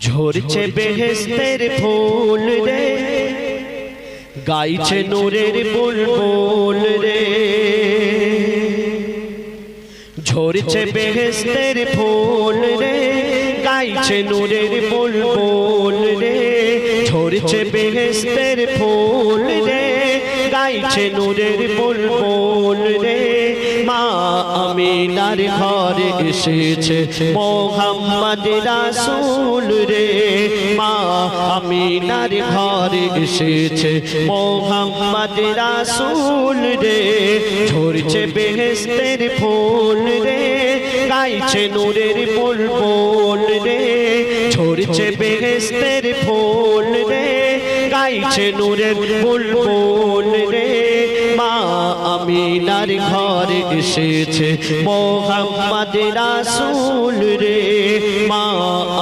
ঝরছে বেহেস্তের ফুল রে। গাইছে নূরের বুলবুল রে। ঝরছে বেহেস্তের ফুল রে। গাইছে নূরের বুলবুল রে। ঝরছে বেহেস্তের ফুল রে। গাইছে নূরের বুলবুল মা আমিনার ঘরে এসেছে। মোহাম্মদ রাসূল রে, মা আমিনার ঘরে এসেছে। মোহাম্মদ রাসূল রে, ঝরছে বেহেস্তের ফুল রে, গাইছে নূরের বুলবুল রে। ঝরছে বেহেস্তের ফুল রে, গাইছে নূরের বুলবুল রে। মা আমিনার ঘরে এসেছে। মোহাম্মদ রাসূল রে, মা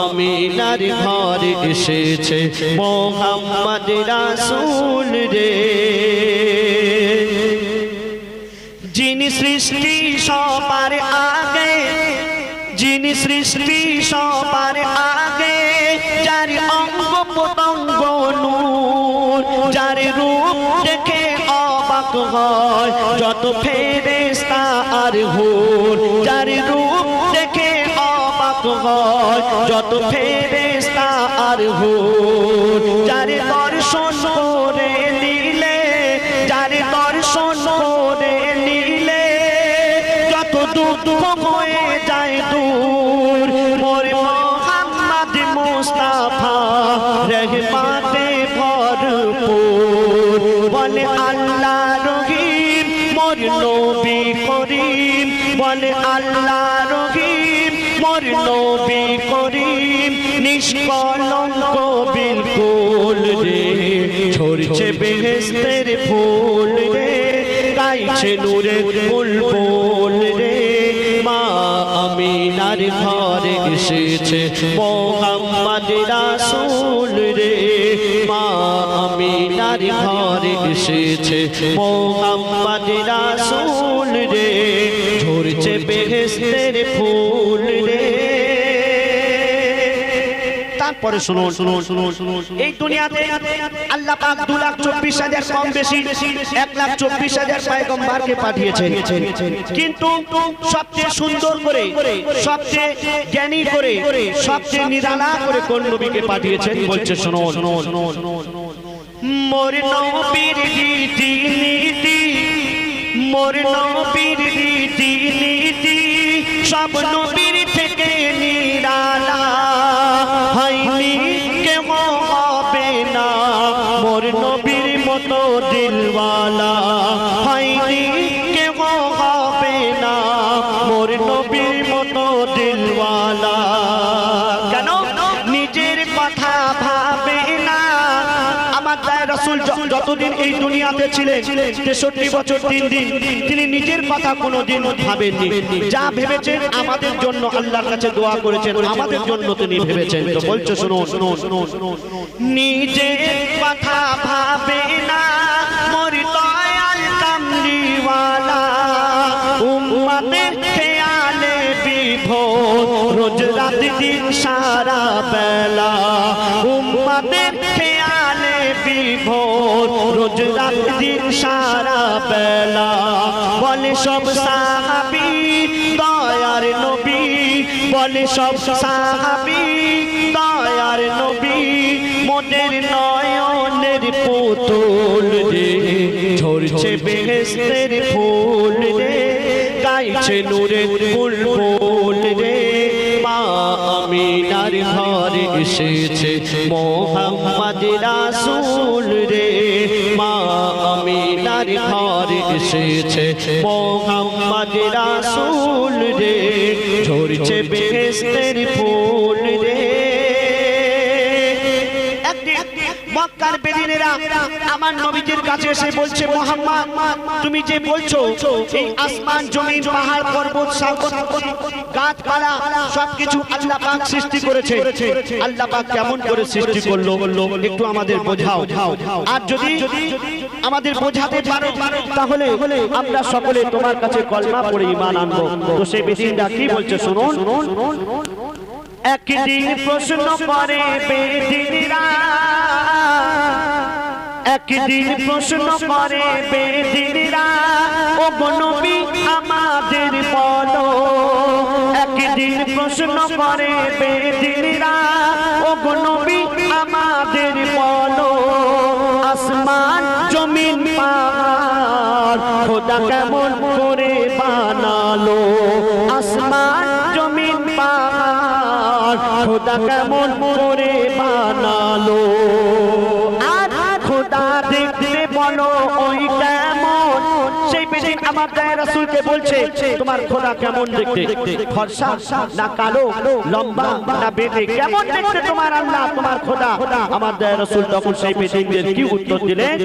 আমিনার ঘরে এসেছে। মোহাম্মদ রাসূল রে। যিনি সৃষ্টি সবার আগে, যিনি সৃষ্টি সবার আগে, যার অঙ্গ পতঙ্গ নূর, যার রূপ দেখে অবাক হয় যত ফেরেস্তা আর হুর, যার রূপ দেখে অবাক হয়, যত ফেরেস্তা আর হুর, যার দর্শন করে নিলে, যার দর্শন করে নিলে, যত দুঃখ হয়ে আল্লাহ রহিম, মোর নবী করিম। বলে আল্লাহ রহিম, মোর নবী করিম। নিষ্কলঙ্ক বিলকুল রে, ঝরছে বেহেস্তের ফুল রে, গাইছে নূরের বুলবুল রে। মা আমিনার ঘরে এসেছে মোহাম্মদ রাসূল রে, মা আমিনার ঘরে এসেছে। মোহাম্মদ রে, ঝরছে ফুল রে। শুনুন শুনুন শুনুন শুনুন এই দুনিয়াতে আল্লাহ পাক দু লাখ চব্বিশ হাজার কম বেশি, এক লাখ চব্বিশ হাজার পায়গম্বারকে পাঠিয়েছেন। কিন্তু সবচেয়ে সুন্দর করে, সবচেয়ে জ্ঞানী করে, সবচেয়ে নিরালা করে কোন নবীকে পাঠিয়েছেন? বলছে শুনুন। মোর নবীর রীতি নীতি মোর নবীর রীতি নীতি সব নবীর থেকে নিরালা হয়নি কেউ হবে না। মোর নবীর মতো দিলওয়ালা হয়নি যতদিন এই দুনিয়াতে ছিলেন, তেষট্টি বছর তিন দিন, তিনি নিজের কথা কোনো দিন ভাবেননি। যা ভেবেছেন আমাদের জন্য আল্লাহর কাছে দোয়া করেছেন, আমাদের জন্য তিনি ভেবেছেন। বলছো, শুনুন শুনুন শুনুন। শুনুন নিজের কথা ভাবে না রোজ রাত দিন সারা বেলা উম্মতের খেয়ালে বিভোর রোজ রাত দিন সারা বেলা। বলে সব সাহাবি, দয়ার নবী। বলে সব সাহাবি, দয়ার নবী। মোদের নয়নের পুতুল রে, ঝরছে বেহেস্তের ফুল রে, গাইছে নূরের বুলবুল রে। মা আমিনার ঘরে এসেছে মোহাম্মদ রাসূল। আমিনার ঘরে এসেছে। মোহাম্মদ রাসূল রে, ঝরছে বেহেস্তের ফুল রে। মক্কার বেদিনেরা আমার নবীজির কাছে এসে বলছে, মোহাম্মদ, তুমি যে বলছো, এই আসমান, জমিন, পাহাড়, পর্বত, সাগর, গাছপালা, সবকিছু আল্লাহ পাক সৃষ্টি করেছে। আল্লাহ পাক কেমন করে সৃষ্টি করল? একটু আমাদের বোঝাও। আর যদি আমাদের বোঝাতে পারো। তাহলে আমরা সকলে তোমার কাছে কলমা পড়ে ইমান আনব। তো সেই বেদিনরা কি বলছে শুনুন? একদিন প্রশ্ন করে বেদিনীরা একদিন প্রশ্ন করে বেদিনীরা ও গনবী আমাদের বলো। একদিন প্রশ্ন করে বেদিনীরা ও পাহাড়। খোদা কেমন করে বানালো? আসমান, জমিন, পাহাড়। খোদা কেমন করে বানালো? আর খোদা দেখতে বলো, ওইটা উত্তর দিলেন?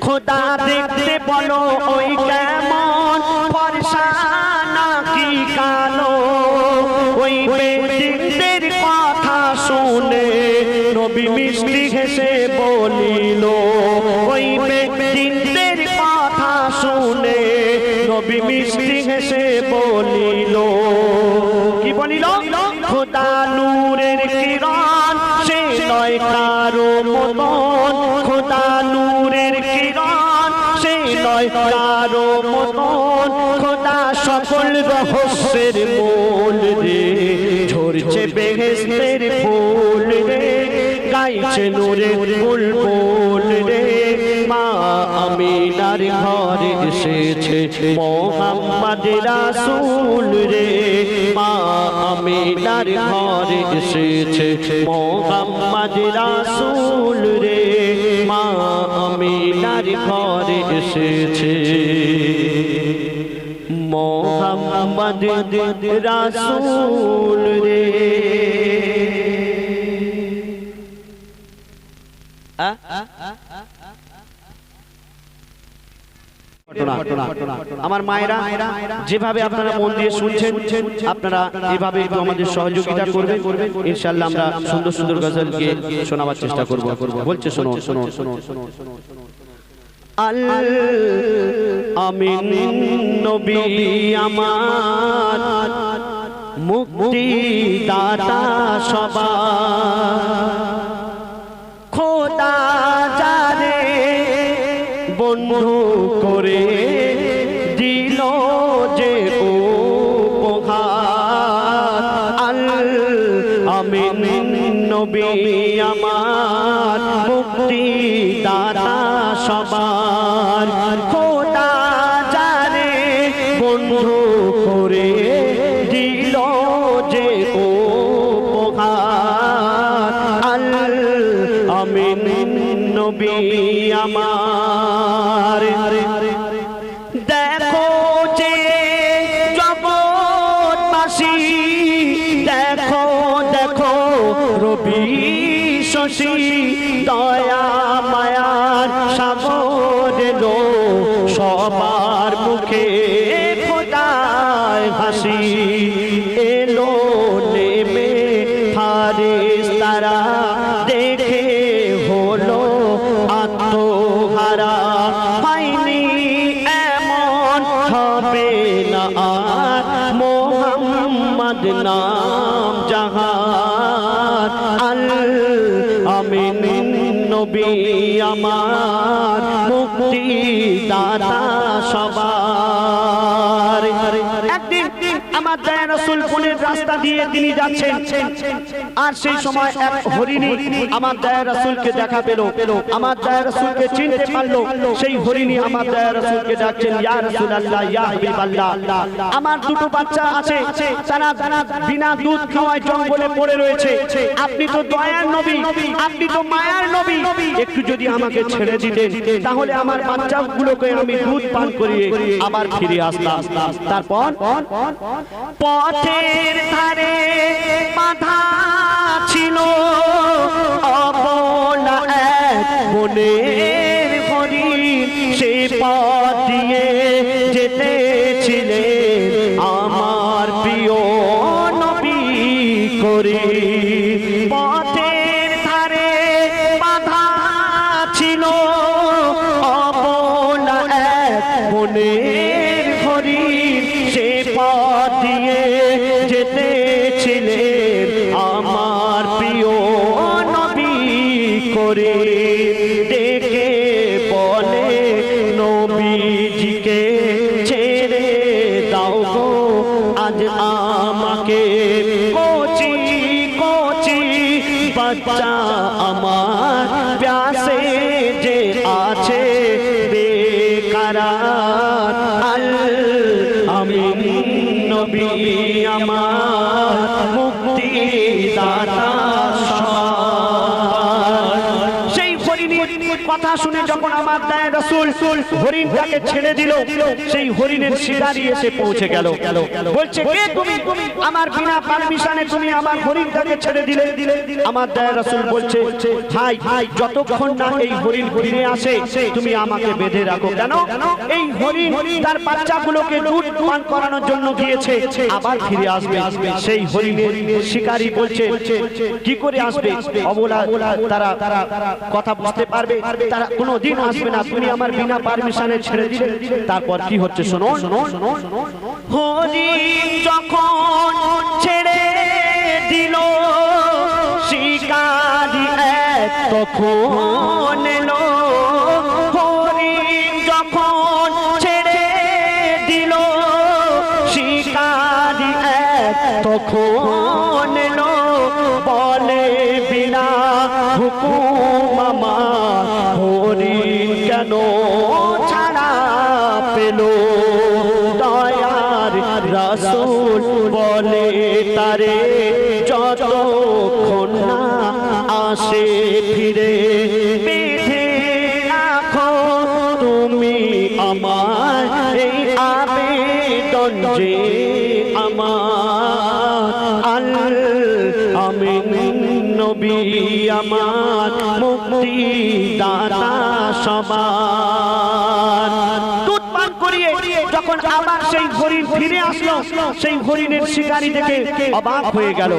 খোদা দেখতে বলো ওই কেমন, ফর্সা না কালো? ওই কথা শুনে নবী মিষ্টি হেসে বলিল খোদা নূরের কিরণ, সে নয় কারও খোদা নূরের কিরণ, সে নয় কারও খোদা সকল রহস্যের মূল রে, ঝরছে ফুল রে, গাইছে নূরে বুলবুল রে। আমিনার এসেছে মোহাম্মদ রাসূল রে। আমিনার ঘরে এসেছে মোহাম্মদ রাসূল রে। মা আমিনার ঘরে এসেছে। মোহাম্মদ রাসূল রে। আমার মায়েরা, যেভাবে আপনারা মন দিয়ে শুনছেন, আপনারা এভাবে আমাদের সহযোগিতা ইনশাআল্লাহ আমরা সুন্দর সুন্দর গজলকে শোনাবার চেষ্টা করব। বলছে, শোনো শোনো শোনো। আল আমিন নবী আমার মুক্তি দাতা সবা খোদা জানে বন্ধু করে নবী আমার। মোহাম্মদ নাম জাহান আল আমিন নবী আমার মুক্তি দাদা সবার। আমার বাচ্চা জঙ্গলে পড়ে রয়েছে। আপনি তো দয়ার নবী, আপনি তো মায়ার নবী। একটু যদি আমাকে ছেড়ে দিতেন, তাহলে আমার বাচ্চাগুলোকে আমি দুধ পান করিয়ে আবার ফিরে আসতাম। তারপর? পথের ধারে বাধা ছিল। অবলা এক বনের হরিণ সে পথ দিয়ে যেতেছিলেন আমার প্রিয় নবী করে। পথের ধারে বাধা ছিল। অবলা এক বনের হরিণ সে পথ দিয়ে যেতে ছিলে আমার প্রিয় নবী করে। দেখে বলে, নবীজিকে ছেড়ে দাও আজ আমাকে কচি কচি বাচ্চা কথা শুনে যখন আমার দায় রসুল হরিণটাকে ছেড়ে দিল, সেই হরিণের শিকারি এসে পৌঁছে গেল। বলছে আমার বিনা পারমিশনে তুমি আমার হরিণটাকে ছেড়ে দিলে? আমার দায় রসুল বলছে, ভাই ভাই যতক্ষণ না এই হরিণ ফিরে আসে, তুমি আমাকে বেঁধে রাখো। কেন? এই হরিণ তার বাচ্চাগুলোকে দুধ পান করানোর জন্য গিয়েছে আবার ফিরে আসবে। সেই হরিণের শিকারী বলছে, কি করে আসবে? অবলা, তারা তারা কথা বুঝতে পারবে? তারা কোনো দিন আসবে না, তুমি আমার বিনা পারমিশনে ছেড়ে দিলে তারপর কি হচ্ছে, শোনো হরিণ যখন ছেড়ে দিল, শিকারি তখন যখন ছেড়ে দিল, শিকারি তখন বলে বিনা হুকুম আসে ফিরে পিঠে রাখো তুমি আমার এই আবেদন যে আমার। আল আমি নবী আমার মুক্তি দাতা সবার। যখন আবার সেই হরিণ ফিরে আসলো সেই হরিণের শিকারী দেখে অবাক হয়ে গেল।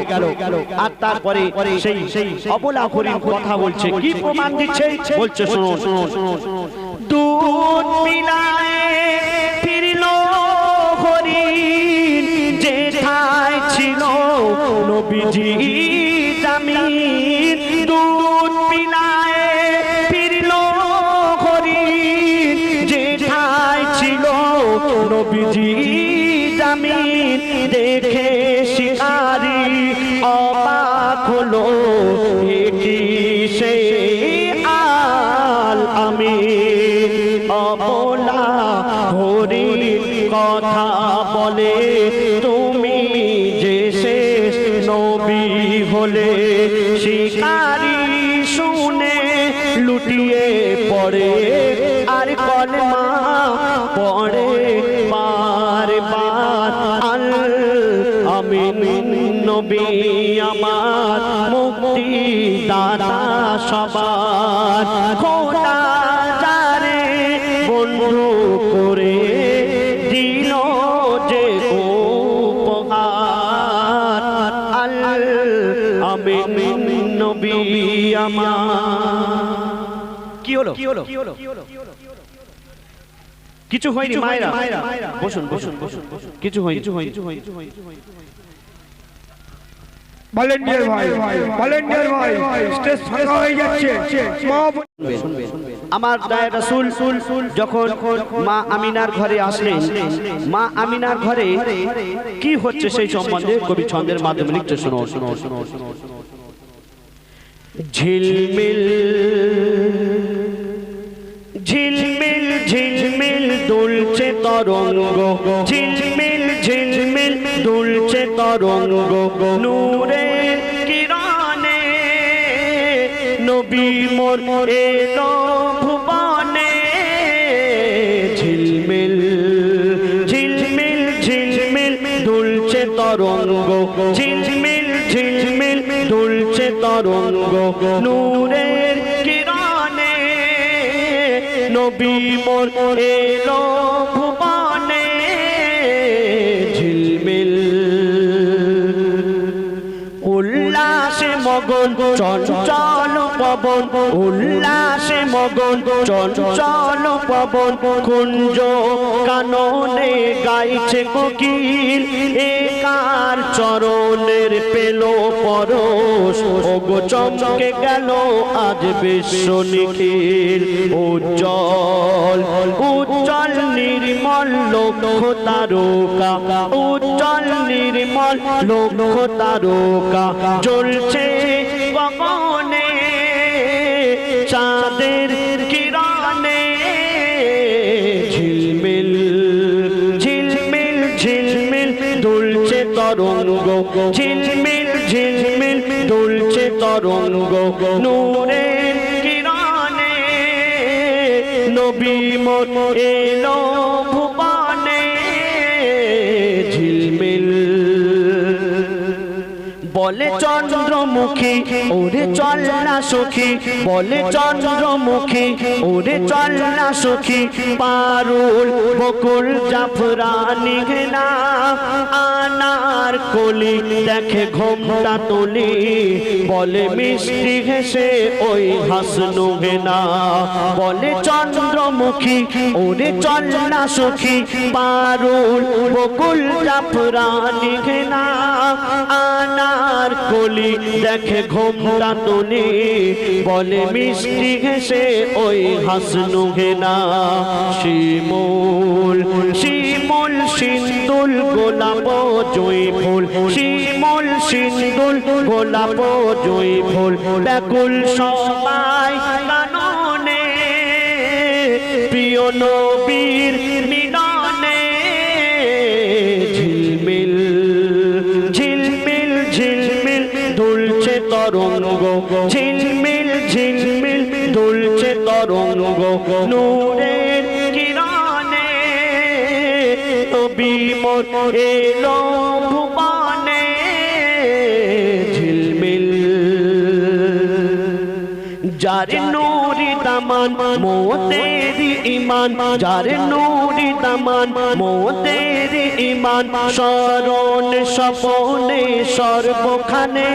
আর তারপরে সেই সেই অবলা হরিণ কথা বলছে কি প্রমাণ দিচ্ছে? বলছে শুনুন দুধ পিলায় ফিরল হরিণ যেথায় ছিল নবীজি হলে শিকারি শুনে লুটিয়ে পড়ে। আর কলমা পড়ে বার বার আমি নবী আমার মুক্তি দাতা সবার। খোদা যারে বন্ধু করে কি হলো? কিছু হয়নি মায়েরা। বসুন বসুন বসুন কিছু হয়নি কিছু হয়নি। ভলেন্টিয়ার ভাই ভলেন্টিয়ার ভাই। স্টেজ ফাঁকা হয়ে যাচ্ছে। মা আমার দায় রাসূল যখন মা আমিনার ঘরে আসলেন মা আমিনার ঘরে কি হচ্ছে সেই সম্বন্ধে কবি ছন্দের মাধ্যমে লিখছে শোনো শোনো শোনো শোনো। ঝিলমিল তরঙ্গ। ঝিলমিল ঝিলমিল, দুলছে তরঙ্গ। নূরের কিরণে নবী মোর এলো ভুবনে। ঝিলমিল ঝিলমিল ঝিলমিল, দুলছে তরঙ্গ। ঝিলমিল ঝিলমিল, দুলছে তরঙ্গ। কিরণে নবী মোর এলো মগন চঞ্চল পবন, উল্লাসে মগন, চঞ্চল পবন, কুঞ্জ কাননে গাইছে কোকিল। একার চরণের পেল পরশ? ওগো চমকে গেল আজ বিশ্ব নিখিল। উজ্জ্বল উজ্জ্বল নির্মল লক্ষ তারকা। উজ্জ্বল নির্মল লক্ষ তারকা। জ্বলছে গগনে চাঁদের কিরণে ঝিলমিল ঝিলমিল ঝিলমিল দুলছে তরঙ্গ ঝিলমিল ঝিলমিল দুলছে তরঙ্গ নূরের কিরণে নবী মন এলো ভুবনে। ঝিলমিল বলে চন্দ্রমুখী, ওরে চল না সখী, বলে চন্দ্রমুখী। ওরে চল না সখী, পারুল, বকুল, জাফরানি ঘেনা। আনার কলি দেখে ঘোমটা তুলি। বলে মিষ্টি ঘেসে ওই হাসনু ঘেনা। বলে চন্দ্রমুখী, ওরে চল না সখী, পারুল, বকুল, জাফরানি ঘেনা। আনার কলি দেখে ঘোমটা তুলি বলে মিষ্টি ঘেসে ওই হাসনু ঘেনা। শিমুল শিমুল সিন্দুল, গোলাপ জয় ফুল। শিমুল সিন্দুল, গোলাপ জয় ফুল। ব্যাকুল সবাই কাননে। প্রিয় নবীর তরঙ্গ ঝিলমিল ঝিলমিল, দুলছে তরঙ্গ নূরের কিরণে মোর এলো ভুবনে ঝিলমিল, যার নূরি মোতেরি ইমান, যার নূরি মোতেরি ইমান শরণ স্বপনে, সর্বখানে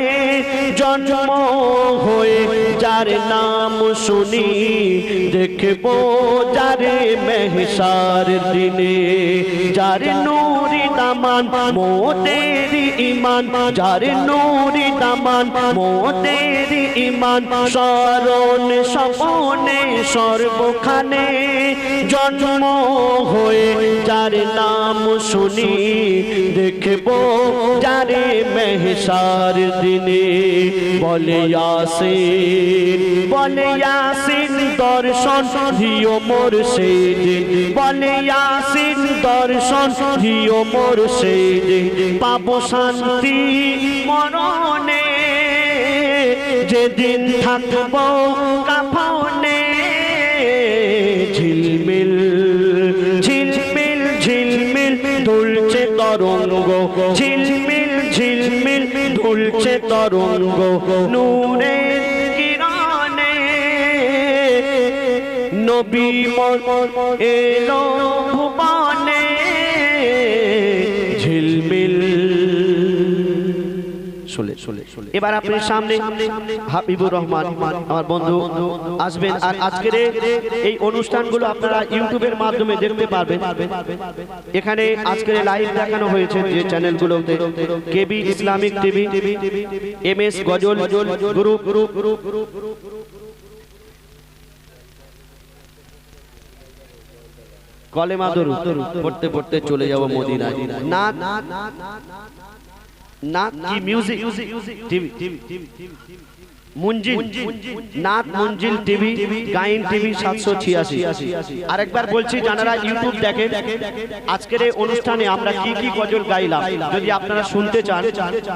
জন্ম হয়ে যার নাম শুনি, দেখব যারে মেহসার দিনে, যার নূরি দামান মোতেরি ইমান, যার নূরি দামান মোতেরি ইমান শরণ স্বপনে, সর্বখানে জন্ম হয়ে যার নাম শুনি, দেখব যারে মেহসার দিনে। বলে আসেন বলে আসেন দর্শন দিও মোর সেই দিন বলে আসেন দর্শন দিও মোর সেই দিন পাবো শান্তি মরণে, যেদিন থাকব কাফনে। ঝিলমিল ঝিলমিল ঢুলছে তরঙ্গ। নূরে কিরণে নবী মন এলো শোলে এবার আপনার সামনে হাবিবুর রহমান আমার বন্ধু আসবেন আর আজকের এই অনুষ্ঠানগুলো আপনারা ইউটিউবের মাধ্যমে দেখতে পারবেন এখানে আজকের লাইভ দেখানো হয়েছে যে চ্যানেলগুলোতে KB Islamic TV M S Ghazal group group কলেমা দরু পড়তে পড়তে চলে যাব মদিনায় না না কি music TV Munjil Nath Munjil TV Gyne TV সাতশো ছিয়াশি। আরেকবার বলছি যারা ইউটিউব দেখেন আজকের এই অনুষ্ঠানে আমরা কি কি গজল গাইলাম? যদি আপনারা শুনতে চান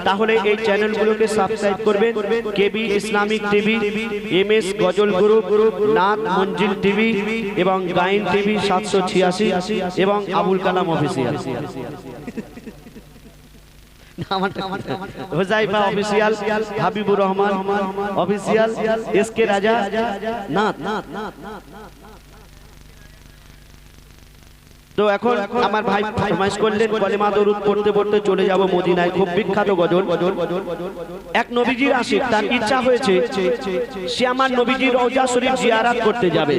তাহলে এই চ্যানেলগুলোকে সাবস্ক্রাইব করবেন KB Islamic TV M S Ghazal group Nath Manzil TV এবং গাইন টিভি সাতশো ছিয়াশি এবং Abul Kalam official Habibur Rahman official S K Raja তো এখন আমার ভাই ফরমাইশ করলেন, কলেমা দরুদ পড়তে পড়তে চলে যাব মদিনায়। খুব বিখ্যাত গজল। এক নবীজির আশিক, তার ইচ্ছা হয়েছে সে আমার নবীজির রওজা শরীফ জিয়ারাত করতে যাবে।